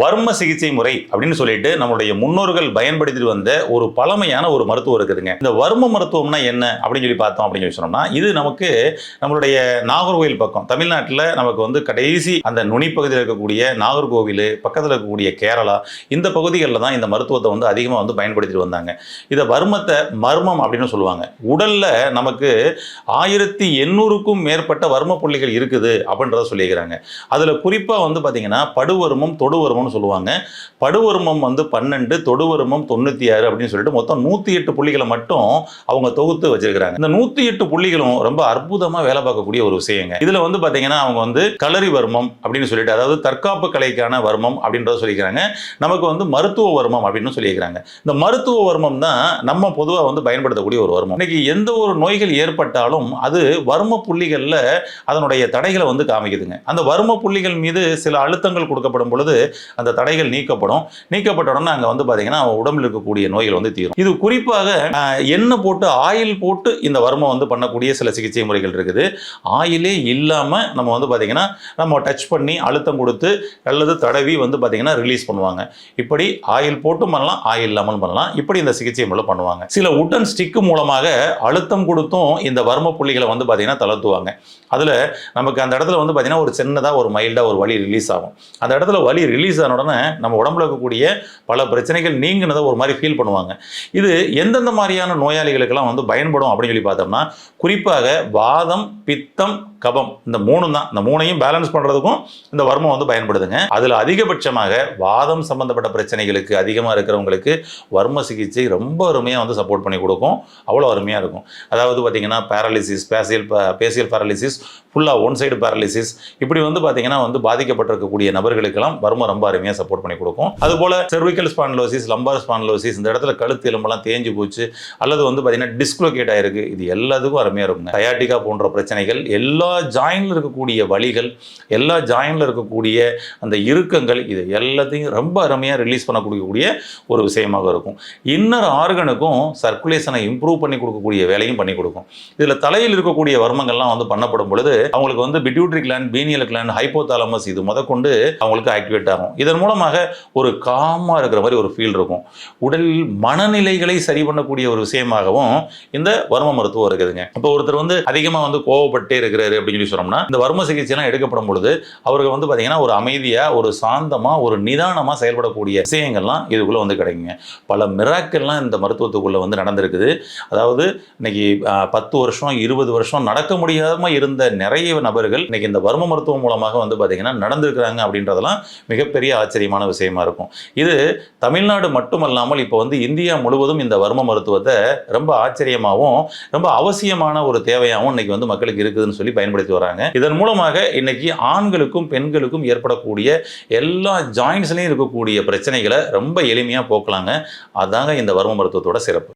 வர்ம சிகிச்சை முறை அப்படின்னு சொல்லிட்டு நம்மளுடைய முன்னோர்கள் பயன்படுத்திட்டு வந்த ஒரு பழமையான ஒரு மருத்துவம் இருக்குதுங்க. இந்த வர்ம மருத்துவம்னா என்ன அப்படின்னு சொல்லி பார்த்தோம் அப்படின்னு சொல்லி சொன்னோம்னா இது நமக்கு நம்மளுடைய நாகர்கோவில் பக்கம் தமிழ்நாட்டில் நமக்கு வந்து கடைசி அந்த நுனிப்பகுதியில் இருக்கக்கூடிய நாகர்கோவில் பக்கத்தில் இருக்கக்கூடிய கேரளா இந்த பகுதிகளில் தான் இந்த மருத்துவத்தை வந்து அதிகமாக வந்து பயன்படுத்திட்டு வந்தாங்க. இதை வர்மத்தை மர்மம் அப்படின்னு சொல்லுவாங்க. உடலில் நமக்கு ஆயிரத்தி எண்ணூறுக்கும் மேற்பட்ட வர்ம புள்ளிகள் இருக்குது அப்படின்றத சொல்லியிருக்கிறாங்க. அதில் குறிப்பாக வந்து பார்த்தீங்கன்னா படுவருமம் தொடுவருமம்னு சொல்லுவாங்க. படுவருமம் வந்து பன்னெண்டு தொடுவருமம் தொண்ணூற்றி ஆறு அப்படின்னு சொல்லிட்டு மொத்தம் நூற்றி எட்டு புள்ளிகளை மட்டும் அவங்க தொகுத்து வச்சிருக்கிறாங்க. இந்த நூற்றி எட்டு புள்ளிகளும் ரொம்ப அற்புதமாக வேலை பார்க்கக்கூடிய ஒரு விஷயங்க. இதில் வந்து பார்த்தீங்கன்னா அவங்க வந்து களரி வர்மம் அப்படின்னு சொல்லிட்டு அதாவது தற்காப்பு கலைக்கான வர்மம் அப்படின்றத சொல்லிக்கிறாங்க. நமக்கு வந்து மருத்துவ வர்மம் அப்படின்னு சொல்லியிருக்கிறாங்க இந்த மருத்துவ வர்மம் தான் நம்ம பொதுவாக வந்து பயன்படுத்தக்கூடிய ஒரு வர்மம். இன்னைக்கு எந்த ஒரு நோய்கள் ஏற்பட்டாலும் அது வர்ம புள்ளிகளில் அதனுடைய தடைகளை வந்து காமிக்குதுங்க. அந்த வர்ம புள்ளிகள் மீது சில அழுத்தங்கள் கொடுக்கப்படும் பொழுது அந்த தடைகள் நீக்கப்படும். நீக்கப்பட்ட உடனே அங்கே வந்து பார்த்தீங்கன்னா உடம்புல இருக்கக்கூடிய நோய்கள் வந்து தீரும். இது குறிப்பாக எண்ணெய் போட்டு ஆயில் போட்டு இந்த வர்மம் வந்து பண்ணக்கூடிய சில சிகிச்சை முறைகள் இருக்குது. ஆயிலே இல்லாமல் நம்ம வந்து பார்த்தீங்கன்னா நம்ம டச் பண்ணி அழுத்தம் கொடுத்து அல்லது தடவி வந்து பார்த்தீங்கன்னா ரிலீஸ் பண்ணுவாங்க. இப்படி ஆயில் போட்டும் பண்ணலாம் ஆயில் இல்லாமல் பண்ணலாம். இப்படி இந்த சிகிச்சை முறை பண்ணுவாங்க. சில உட்டன் ஸ்டிக்கு மூலமாக அழுத்தம் கொடுத்தும் இந்த வர்ம புள்ளிகளை வந்து பார்த்தீங்கன்னா தளர்த்துவாங்க. அதில் நமக்கு அந்த இடத்துல வந்து பார்த்தீங்கன்னா ஒரு சின்னதாக ஒரு மைல்டாக ஒரு வலி ரிலீஸ் ஆகும். அந்த இடத்துல வலி ரிலீஸ் ஆன உடனே நம்ம உடம்புல இருக்கக்கூடிய பல பிரச்சனைகள் நீங்கினதை ஒரு மாதிரி ஃபீல் பண்ணுவாங்க. இது எந்தெந்த மாதிரியான நோயாளிகளுக்கெல்லாம் வந்து பயன்படும் அப்படின்னு சொல்லி பார்த்தோம்னா குறிப்பாக வாதம் பித்தம் கபம். இந்த மூணு தான் இந்த மூணையும் பேலன்ஸ் பண்ணுறதுக்கும் இந்த வர்மம் வந்து பயன்படுதுங்க. அதில் அதிகபட்சமாக வாதம் சம்பந்தப்பட்ட பிரச்சனைகளுக்கு அதிகமாக இருக்கிறவங்களுக்கு வர்ம சிகிச்சை ரொம்ப அருமையாக வந்து சப்போர்ட் பண்ணி கொடுக்கும். அவ்வளோ அருமையாக இருக்கும். அதாவது பார்த்தீங்கன்னா பேரலிசிஸ் பேசியல் பேசியல் பேரலிசிஸ் ஃபுல்லாக ஒன் சைடு பேரலிசிஸ் இப்படி வந்து பார்த்தீங்கன்னா வந்து பாதிக்கப்பட்டிருக்கக்கூடிய நபர்களுக்கெல்லாம் வர்மம் ரொம்ப அருமையாக சப்போர்ட் பண்ணி கொடுக்கும். அதுபோல் செர்விக்கல் ஸ்பான்லோசிஸ் லம்பார் ஸ்பான்லோசிஸ் இந்த இடத்துல கழுத்து எலும்பெல்லாம் தேஞ்சு போச்சு. அல்லது வந்து பார்த்தீங்கன்னா டிஸ்க்லோகேட் ஆயிருக்கு. இது எல்லாத்துக்கும் அருமையாக இருக்கும் டயாட்டிகா போன்ற பிரச்சனைகள் எல்லா ஜாயினில் இருக்கக்கூடிய வழிகள் எல்லா ஜாயினில் இருக்கக்கூடிய அந்த இறுக்கங்கள் இது எல்லாத்தையும் ரொம்ப அருமையாக ரிலீஸ் பண்ணக்கூடிய ஒரு விஷயமாக இருக்கும். இன்னர் ஆர்கனுக்கும் சர்க்குலேஷனை இம்ப்ரூவ் பண்ணி கொடுக்கக்கூடிய வேலையும் பண்ணி கொடுக்கும். இதில் தலையில் இருக்கக்கூடிய வர்மங்கள்லாம் வந்து பண்ணப்படும் பொழுது அவங்களுக்கு வந்து pituitary gland pineal gland hypothalamus இது முதற்கொண்டு அவங்களுக்கு ஆக்டிவேட் ஆகும். இதன் மூலமாக ஒரு காமாக இருக்கிற மாதிரி ஒரு ஃபீல் இருக்கும். உடலில் மனநிலைகளை சரி பண்ணக்கூடிய ஒரு விஷயமாகவும் இந்த வர்ம மருத்துவம் இருக்குதுங்க. இப்போ ஒருத்தர் வந்து அதிகமாக வந்து கோவப்பட்டே இருக்கிறாரு அப்படின்னு சொல்லி சொன்னோம்னா இந்த வர்ம சிகிச்சைலாம் எடுக்கப்படும் பொழுது அவருக்கு வந்து பார்த்தீங்கன்னா ஒரு அமைதியாக ஒரு சாந்தமாக ஒரு நிதானமாக செயல்படக்கூடிய விஷயங்கள்லாம் இதுக்குள்ளே வந்து கிடைக்குங்க. பல மிராக்கள்லாம் இந்த மருத்துவத்துக்குள்ளே வந்து நடந்திருக்குது. அதாவது இன்னைக்கு பத்து வருஷம் இருபது வருஷம் நடக்க முடியாமல் இருந்த நிறைய நபர்கள் இன்னைக்கு இந்த வர்ம மருத்துவம் மூலமாக வந்து பார்த்தீங்கன்னா நடந்திருக்கிறாங்க அப்படின்றதெல்லாம் மிகப்பெரிய ஆச்சரியமான விஷயமா இருக்கும். இது தமிழ்நாடு மட்டுமல்லாமல் இப்போ வந்து இந்தியா முழுவதும் இந்த வர்ம மருத்துவத்தை ரொம்ப ஆச்சரியமாகவும் ரொம்ப அவசியமான ஒரு தேவையாகவும் இன்னைக்கு வந்து மக்களுக்கு இருக்குதுன்னு சொல்லி பயன்படுத்தி வராங்க. இதன் மூலமாக இன்னைக்கு ஆண்களுக்கும் பெண்களுக்கும் ஏற்படக்கூடிய எல்லா ஜாயின்ஸ்லையும் இருக்கக்கூடிய பிரச்சனைகளை ரொம்ப எளிமையாக போக்கலாங்க. அதாங்க இந்த வர்ம மருத்துவத்தோட சிறப்பு.